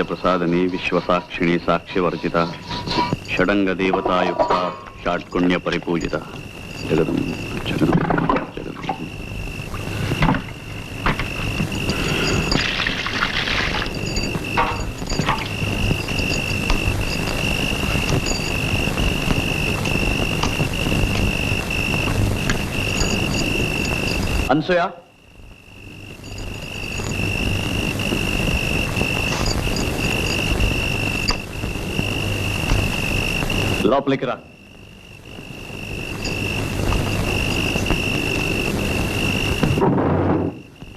విద్యప్రసాదిని విశ్వసాక్షిణి సాక్ష్యవర్జిత షడంగ దేవతాయుక్త షాట్కుణ్య పరిపూజిత జగదం జగదం జగదం. అనసూయ? లోపలికి రా.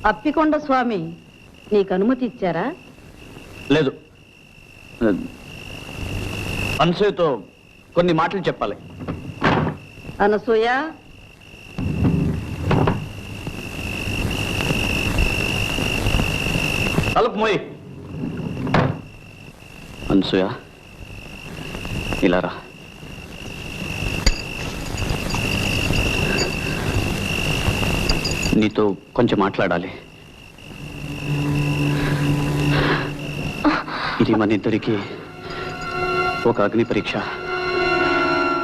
అప్పికొండ స్వామి నీకు అనుమతి ఇచ్చారా? లేదు. అనసూయతో కొన్ని మాటలు చెప్పాలి. అనసూయ? తలుపు మోయి. అనసూయ ఇలా రా. నీతో కొంచెం మాట్లాడాలి. ఇది మన ఇద్దరికి ఒక అగ్ని పరీక్ష.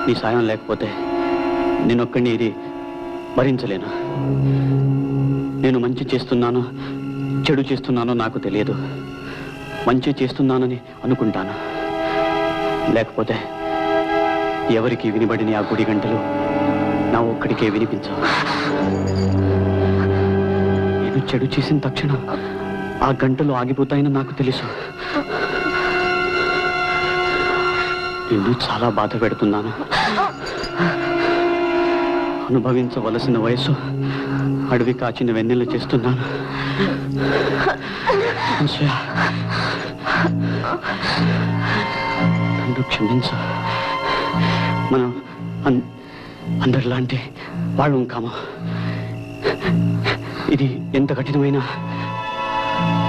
నీ సాయం లేకపోతే నేనొక్కడిని ఇది భరించలేను. నేను మంచి చేస్తున్నాను చెడు చేస్తున్నానో నాకు తెలియదు. మంచి చేస్తున్నానని అనుకుంటాను. లేకపోతే ఎవరికి వినబడిన ఆ గుడి గంటలు నా ఒక్కడికే వినిపించవు. వాడు చెడు చేసిన తక్షణం ఆ గంటలు ఆగిపోతాయని నాకు తెలుసు. నిన్ను చాలా బాధ పెడుతున్నాను. అనుభవించవలసిన వయసు అడవి కాచిన వెన్నెల చేస్తున్నాను. అనసూయ, నన్ను క్షమించు. మనం అందరిలాంటి వాళ్ళు కామా. ఇది ఎంత కఠినమైనా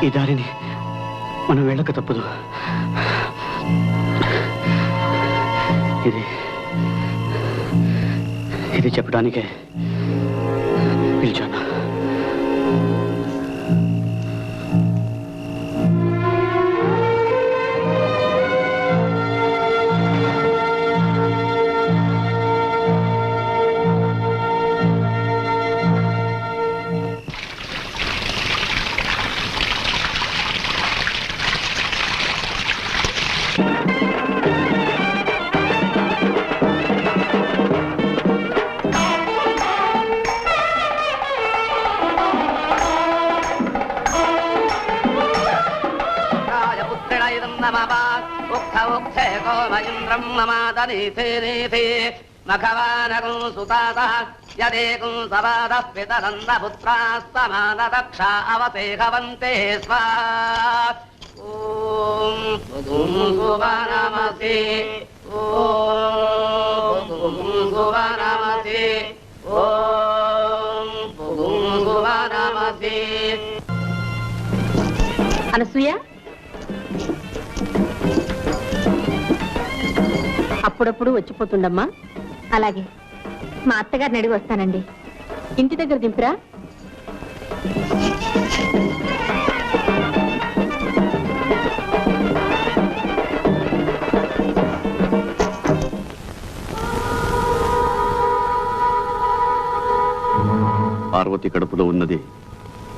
ఈ దారిని మనం వెళ్ళక తప్పదు. ఇది ఇది చెప్పడానికే మమాదనీతే సుతాత యదేకం సవాద పితరంద పుత్రాస్తమానదక్ష అవతేహవంతే స్వా ఓం సుధుం సువనమసి ఓం సువనమసి ఓం సువనమసి అనసూయ అప్పుడప్పుడు వచ్చిపోతుండమ్మా అలాగే. మా అత్తగారిని అడిగి వస్తానండి. ఇంటి దగ్గర దింపురా. పార్వతి కడుపులో ఉన్నది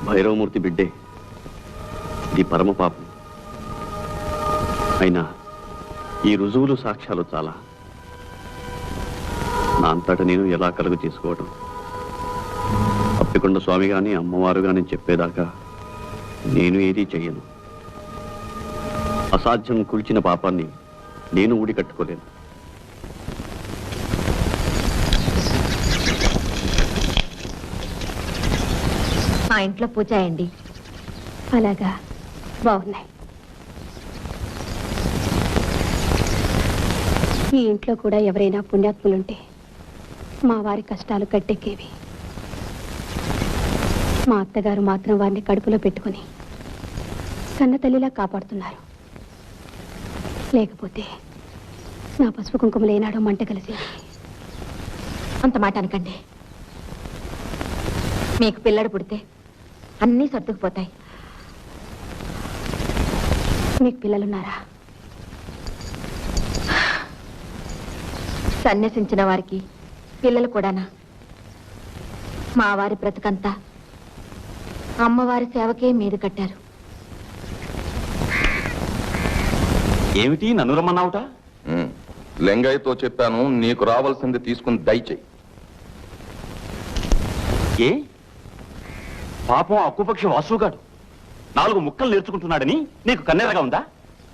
భైరవమూర్తి బిడ్డే. ఇది పరమపాపం. అయినా ఈ రుజువులు సాక్ష్యాలు చాలా. నా అంతట నేను ఎలా కలుగు చేసుకోవడం అప్పికొండ స్వామి గాని అమ్మవారు గాని చెప్పేదాకా నేను ఏదీ చెయ్యను. అసాధ్యం కూల్చిన పాపాన్ని నేను ఊడి కట్టుకోలేను. మా ఇంట్లో పూజ అయ్యండి అలాగా బాగున్నాయి. ఈ ఇంట్లో కూడా ఎవరైనా పుణ్యాత్ములుంటే మా వారి కష్టాలు గట్టెక్కేవి మా అత్తగారు మాత్రం వారిని కడుపులో పెట్టుకుని కన్న తల్లిలా కాపాడుతున్నారు. లేకపోతే నా పసుపు కుంకుమలు ఏనాడో మంట కలిసేది అంత మాట అనకండి. మీకు పిల్లడు పుడితే అన్నీ సర్దుకుపోతాయి. మీకు పిల్లలున్నారా? సన్యసించిన వారికి పిల్లలు కూడానా? మా వారి బ్రతుకంతా అమ్మవారి సేవకే మీద కట్టారు. ఏమిటి? నన్ను రమ్మన్నావుట. లింగయ్యతో చెప్పాను నీకు రావాల్సింది తీసుకుని దయచేయి. ఏ? పాపం అక్కుపక్షి వాసుగాడు నాలుగు ముక్కలు నేర్చుకుంటున్నాడని నీకు కన్నెరగా ఉందా?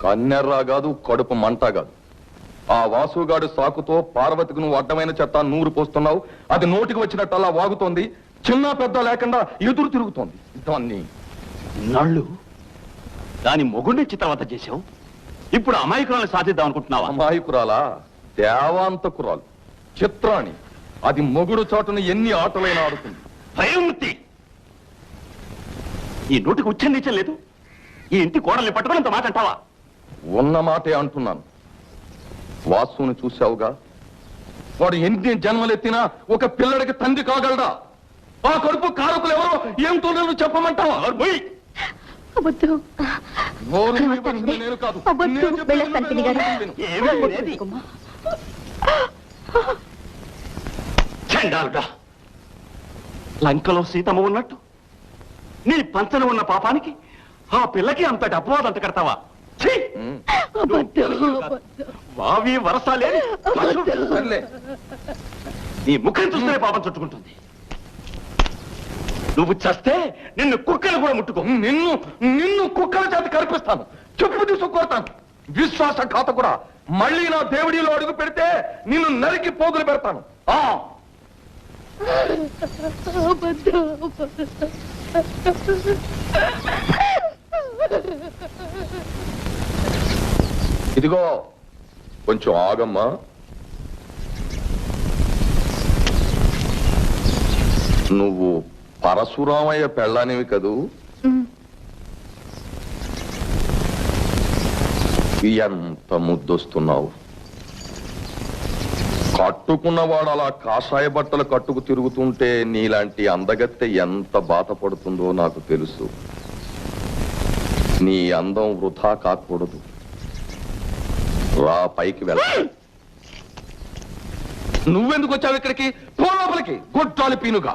కన్నెర్రా కాదు కడుపు మంట కాదు. ఆ వాసుగాడు సాకుతో పార్వతికి నువ్వు అడ్డమైన చెత్త నూరు పోస్తున్నావు. అది నోటికి వచ్చినట్టల్లా వాగుతోంది. చిన్న పెద్ద లేకుండా ఎదురు తిరుగుతోంది. దాన్ని నళ్ళు దాని మొగుడిని చిత్రవత చేశావు. ఇప్పుడు అమాయకురాలను సాధిద్దాం అనుకుంటున్నావా? అమాయకురాలా? దేవాంతకురాలు. చిత్రాణి. అది మొగుడు చాటును ఎన్ని ఆటలైనా ఆడుతుంది. భయమూర్తి ఈ నోటికి ఉచ్చరించం లేదు. ఈ ఇంటి కోడల్ని పట్టుకుని ఇంత మాట అంటావా? ఉన్న మాటే అంటున్నాను. వాసుని చూశావుగా? వాడు ఎన్ని జన్మలెత్తినా ఒక పిల్లడికి తండ్రి కాగలడా? ఆ కడుపు కారకులు ఎవరో ఏమిటో నేను చెప్పమంటావా? నేను కాదు. చండాలుడా లంకలో సీతమ్మ ఉన్నట్టు? నీ పంచన ఉన్న పాపానికి ఆ పిల్లకి అంతటి అపవాదం అంత కడతావా? ఛీ! ఉమ్, వావి వరసాలే సర్లే. నీ ముఖం చూస్తేనే పాపం చుట్టుకుంటుంది. నువ్వు చస్తే నిన్ను కుక్కలు కూడా ముట్టుకో. నిన్ను నిన్ను కుక్కల చేత కనిపిస్తాను చెప్పు తీసుకు కొడతాను విశ్వాస ఖాత కూడా మళ్ళీ నా దేవుడిలో అడుగు పెడితే నిన్ను నరికి పోగులు పెడతాను. ఆ! ఇదిగో కొంచెం ఆగమ్మా. నువ్వు పరశురామయ్య పెళ్ళానివి కదూ? ఎంత ముద్దొస్తున్నావు. కట్టుకున్నవాడు అలా కాషాయ బట్టలు కట్టుకు తిరుగుతుంటే నీలాంటి అందగత్తె ఎంత బాధపడుతుందో నాకు తెలుసు. నీ అందం వృధా కాకూడదు. రా పైకి వెళ్ళ నువ్వెందుకు వచ్చావు ఇక్కడికి? పో లోపలికి. గొడ్డాలి పీనుగా.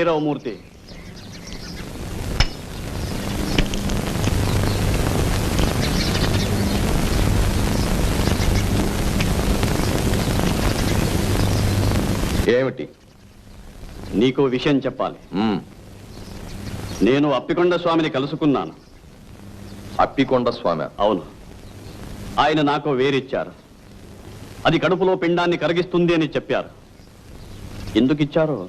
భైరవమూర్తి ఏమిటి? నీకో విషయం చెప్పాలి. నేను అప్పికొండ స్వామిని కలుసుకున్నాను. అప్పికొండ స్వామి. అవును. ఆయన నాకు వేరిచ్చారు. అది కడుపులో పిండాన్ని కరిగిస్తుంది అని చెప్పారు. ఎందుకు ఇచ్చారో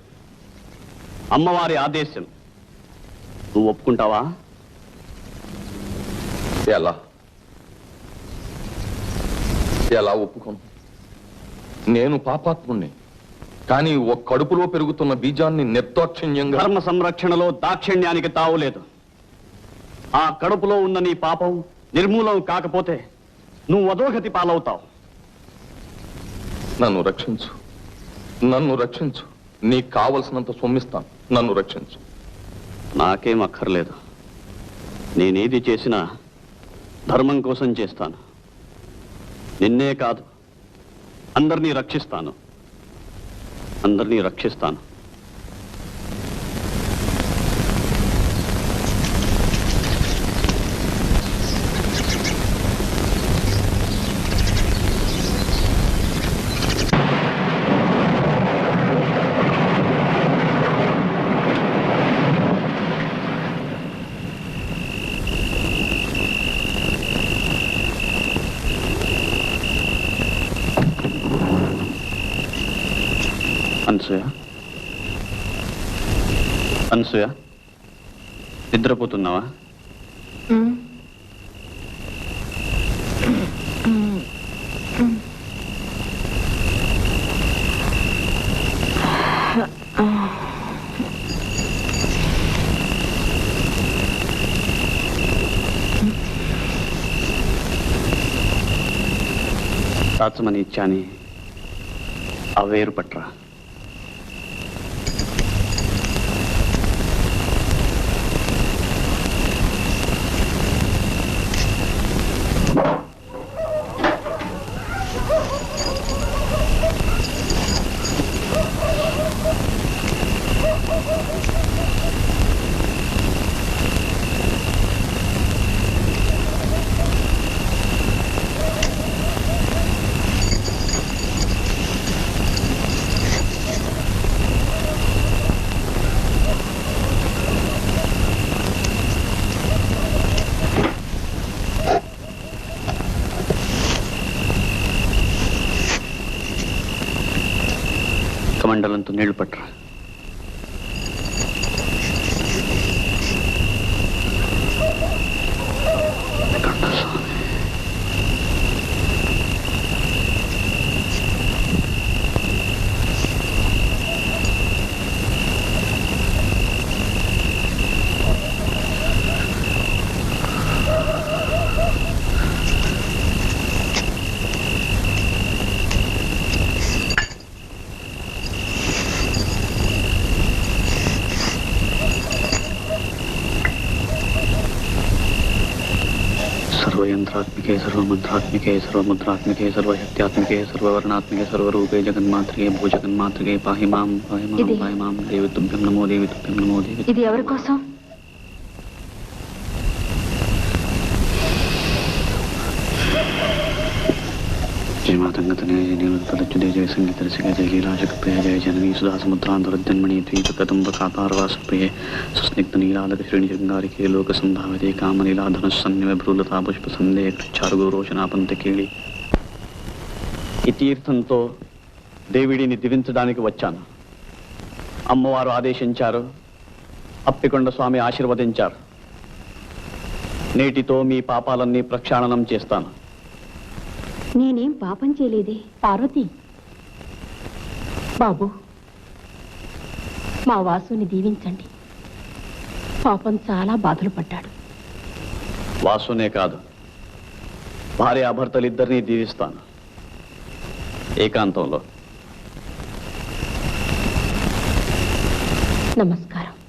అమ్మవారి ఆదేశం. నువ్వు ఒప్పుకుంటావా? ఎలా? ఎలా ఒప్పుకోను? నేను పాపాత్ముణ్ణి కానీ ఒక కడుపులో పెరుగుతున్న బీజాన్ని నిర్దాక్షిణ్యంగా ధర్మ సంరక్షణలో దాక్షిణ్యానికి తావులేదు ఆ కడుపులో ఉన్న నీ పాపం నిర్మూలం కాకపోతే నువ్వు అధోగతి పాలవుతావు. నన్ను రక్షించు. నన్ను రక్షించు. నీకు కావలసినంత సొమ్మిస్తాను. నన్ను రక్షించు. నాకేం అక్కర్లేదు. నేనేది చేసినా ధర్మం కోసం చేస్తాను. నిన్నే కాదు అందరినీ రక్షిస్తాను. అందరినీ రక్షిస్తాను అనసూయ అనసూయ నిద్రపోతున్నావా? సాత్సమని ఇచ్చాని. मेलपट నీళ్లు పట్టరా सर्वयंत्रात्मिके सर्वमंत्रात्मिके सर्वमुद्रात्मिके सर्वशक्त्यात्मिके सर्ववर्णात्मिके सर्वरूपे जगन्मात्रिके भूजगन्मात्रिके पाहि मां पाहि मां ఇది- पाहि मां देवी तुभ्यं नमो देवी तुभ्यं नमो देवी ఇది ఎవరి కోసం जय नीलतलच्युते जय संगीतरसिके जय लीलाशकप्रिय जय जननी सुधा समुद्रान्तरजन्मणि द्वीपकदम्ब कातारवासप्रिये सुस्निग्धनीलालकश्रेणिशृङ्गारिके लोकसम्भाविते कामनीलाधनुस्सन्निव भ्रूलता पुष्पसन्देह చారుగురోచనాపంతకేళి ఈ తీర్థంతో దేవిడిని దివించడానికి వచ్చాను అమ్మవారు ఆదేశించారు అప్పికొండ స్వామి ఆశీర్వదించారు నేటితో మీ పాపాలన్నీ ప్రక్షాళనం చేస్తాను నేనేం పాపం చేయలేదే. పార్వతి. బాబు మా వాసుని దీవించండి. పాపం చాలా బాధలు పడ్డాడు. వాసునే కాదు భార్యాభర్తలిద్దరినీ దీవిస్తాను. ఏకాంతంలో. నమస్కారం.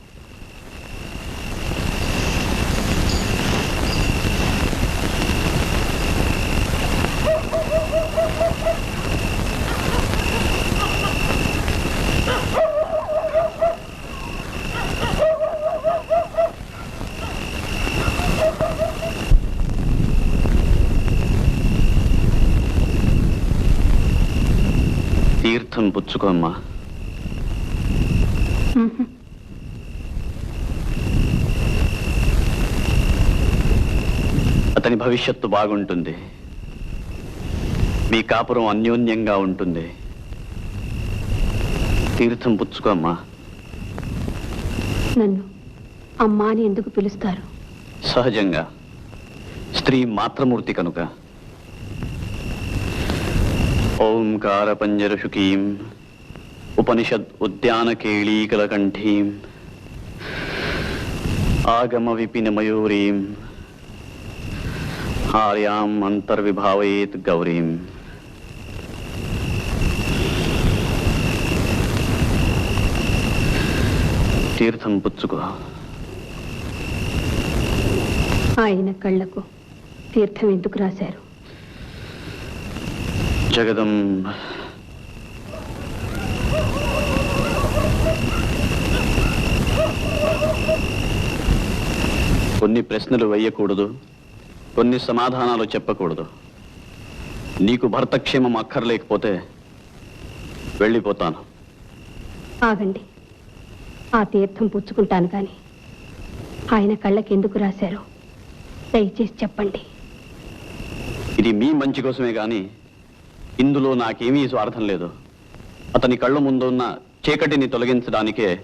పుచ్చుకోమ్మా అతని భవిష్యత్తు బాగుంటుంది. మీ కాపురం అన్యోన్యంగా ఉంటుంది. తీర్థం పుచ్చుకో అమ్మా నన్ను అమ్మా అని ఎందుకు పిలుస్తారు? సహజంగా. స్త్రీ మాత్రమూర్తి కనుక. ఓంకార పంజరశుకీం ఉపనిషద్ ఉద్యాన కేళీకలకంఠీం ఆగమ విపిన మయూరీం ఆర్యాం అంతర్విభావయేత్ గౌరీం. తీర్థం పుచ్చుకో. ఆయన కళ్ళకు తీర్థం ఎందుకు రాశారు? జగదం కొన్ని ప్రశ్నలు వేయకూడదు కొన్ని సమాధానాలు చెప్పకూడదు. నీకు భర్తక్షేమం అక్కర్లేకపోతే వెళ్ళిపోతాను. ఆగండి. ఆ తీర్థం పుచ్చుకుంటాను కానీ ఆయన కళ్ళకి ఎందుకు రాశారో? దయచేసి చెప్పండి. ఇది మీ మంచి కోసమే గాని ఇందులో నాకేమీ స్వార్థం లేదు. అతని కళ్ళ ముందు ఉన్న చీకటిని తొలగించడానికే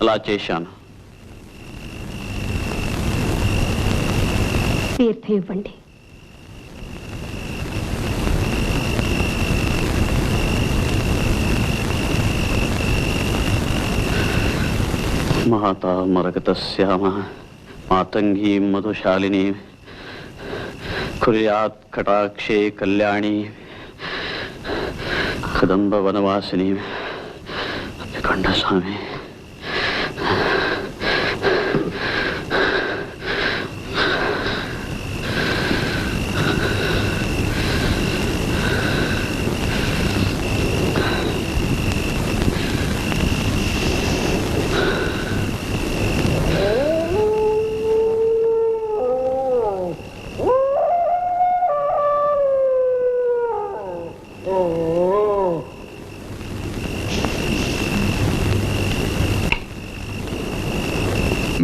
అలా చేశాను. తీర్థ ఇవ్వండి. మాతా మరగత శ్యామ మాతంగీ మధుశాలిని కుర్యాత్ కటాక్షే కళ్యాణి కదంబ వనవాసిని కొండ స్వామి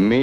మీ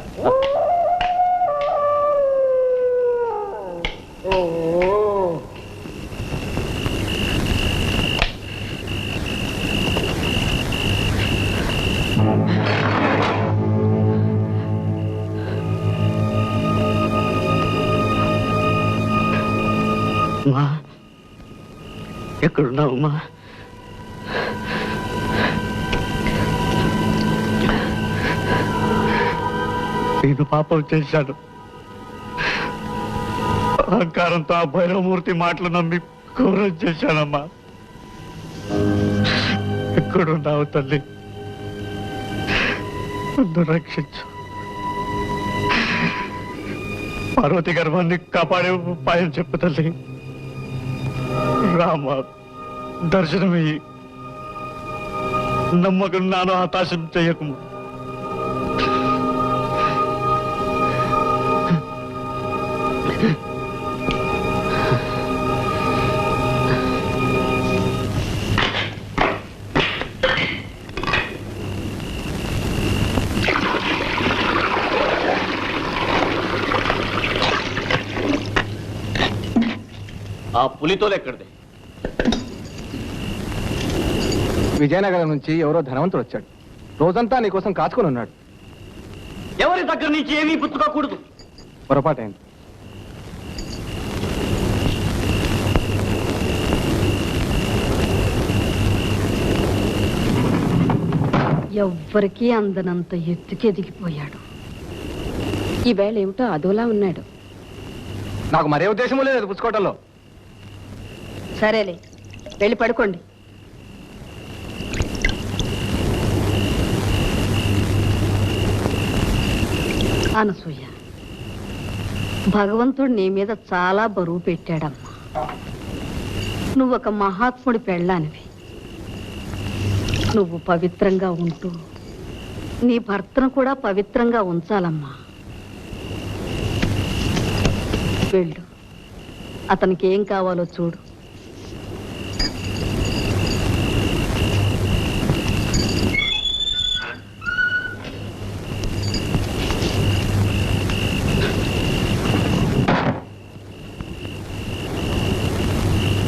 నేను చేశాడు. అహంకారంతో ఆ భైరవమూర్తి మాటలు నమ్మి క్రూరం చేశానమ్మా ఎక్కడున్నావు తల్లి? నన్ను రక్షించు. పార్వతి గర్భాన్ని కాపాడే ఉపాయం చెప్పు తల్లి. రామ దర్శనమయ్యి. నమ్మకం నాను హతాశం చేయకము. ఆ పులితోలు ఎక్కడిది? విజయనగరం నుంచి ఎవరో ధనవంతుడు వచ్చాడు. రోజంతా నీకోసం కాచుకొని ఉన్నాడు. ఎవరి దగ్గర నుంచి ఏమీ పుచ్చుకోకూడదు పొరపాటైంది. ఎవ్వరికీ అందనంత ఎత్తుకి ఎదిగిపోయాడు. ఈవేళ ఏమిటో అదోలా ఉన్నాడు. నాకు మరే ఉద్దేశము లేదు పుచ్చుకోవటంలో సరేలే వెళ్ళి పడుకోండి. అనసూయ భగవంతుడు నీ మీద చాలా బరువు పెట్టాడమ్మా. నువ్వు ఒక మహాత్ముడి పెళ్ళానివి. నువ్వు పవిత్రంగా ఉంటూ నీ భర్తను కూడా పవిత్రంగా ఉంచాలమ్మా. వెళ్ళు. అతనికి ఏం కావాలో చూడు.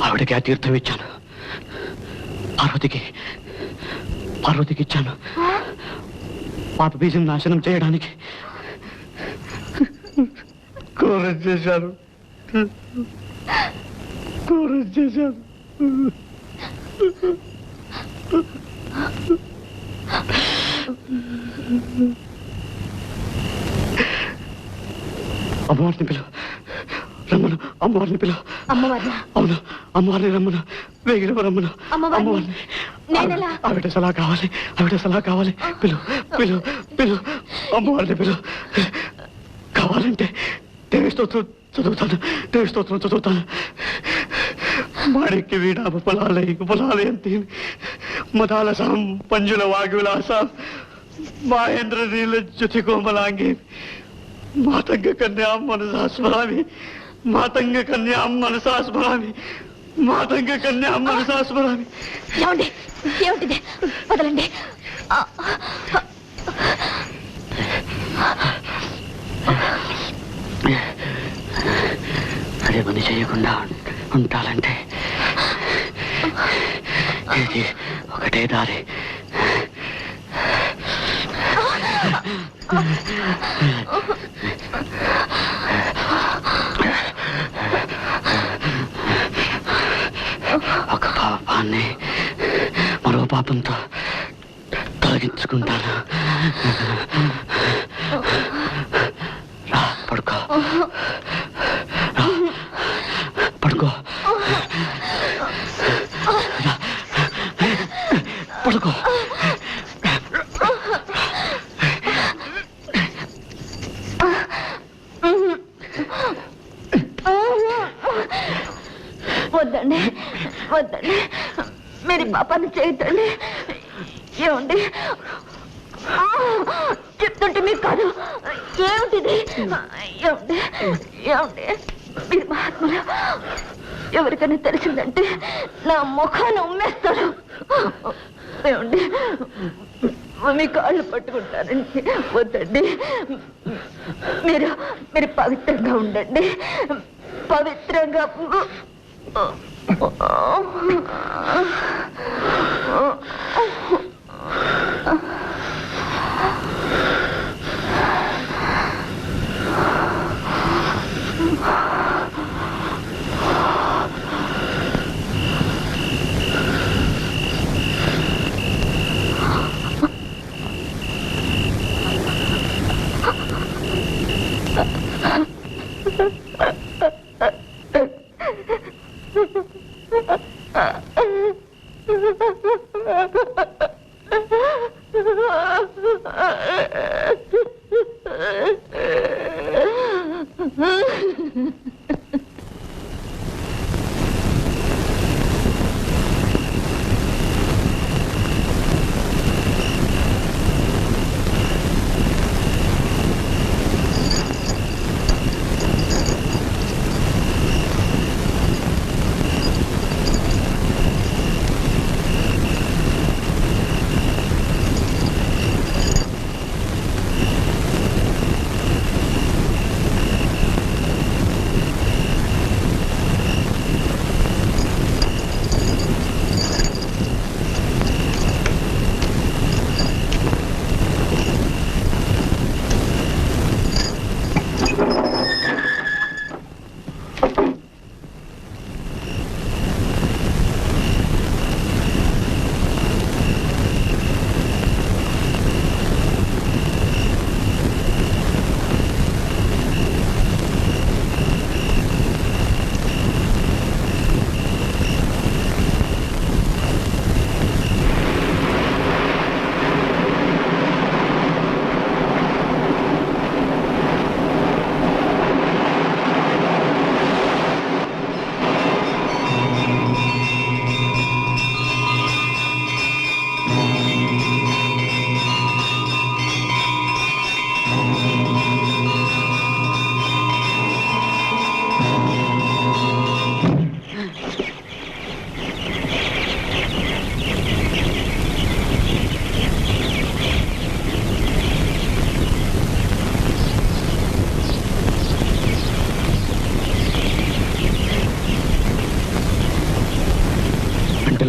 ఆవిడకి ఆ తీర్థం ఇచ్చాను. రోజుకి పార్వతికి ఇచ్చాను పాప బీజం నాశనం చేయడానికి కూర చేశాను. కూర చేశాను. అమ్మవారిని పిలువ రమ్మను. అమ్మవారిని పిలువ అమ్మవారినా? అవును. అమ్మవారిని రమ్మను. వేగిన రమ్మను. అమ్మవారిని? ఆవిడ సలహా కావాలి. ఆవిడ సలహా కావాలి. పిలు. పిలు. పిలు. అమ్మవారిని పిలు. కావాలంటే దేవి స్తోత్రం చదువుతాను. దేవి స్తోత్రం చదువుతాను. మాణిక్య వీణ పొలాలై పొలాలయంతి మదాల సాం పంజుల వాగ్విలాసాం మహేంద్ర నీల జ్యుతి కోమలాంగి. మాతంగ కన్యాం మనసా స్మరామి మాతంగ కన్యాం మనసా స్మరామి మాతంగ కన్యాం మనసా స్మరామి ఏమండి? ఏమిటిది? వదలండి. ఆ, అదే పని చేయకుండా ఉంటాలంటే ఇది ఒకటే దారి ఒక పాపాన్ని మరో పాపంతో తొలగించుకుంటాను. రా పడుకో. ఎవరికైనా తెలిసిందంటే నా ముఖాన్ని ఉమ్మేస్తాడు. ఏమండి? మీ కాళ్ళు పట్టుకుంటారండి. వద్దండి. మీరు మీరు పవిత్రంగా ఉండండి. పవిత్రంగా Oh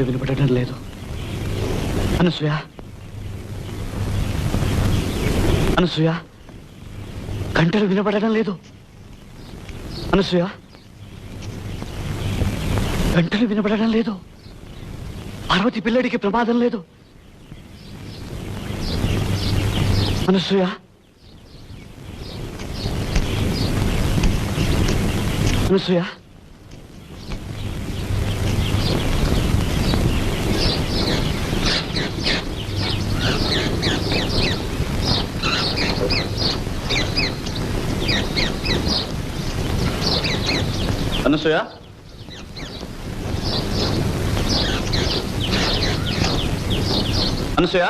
వినబడటం లేదు. అనసూయ. అనసూయ. గంటలు వినబడటం లేదు. అనసూయ. గంటలు వినబడటం లేదు. పార్వతి పిల్లడికి ప్రమాదం లేదు. అనసూయ. అనసూయ. అనసూయ? అనసూయ?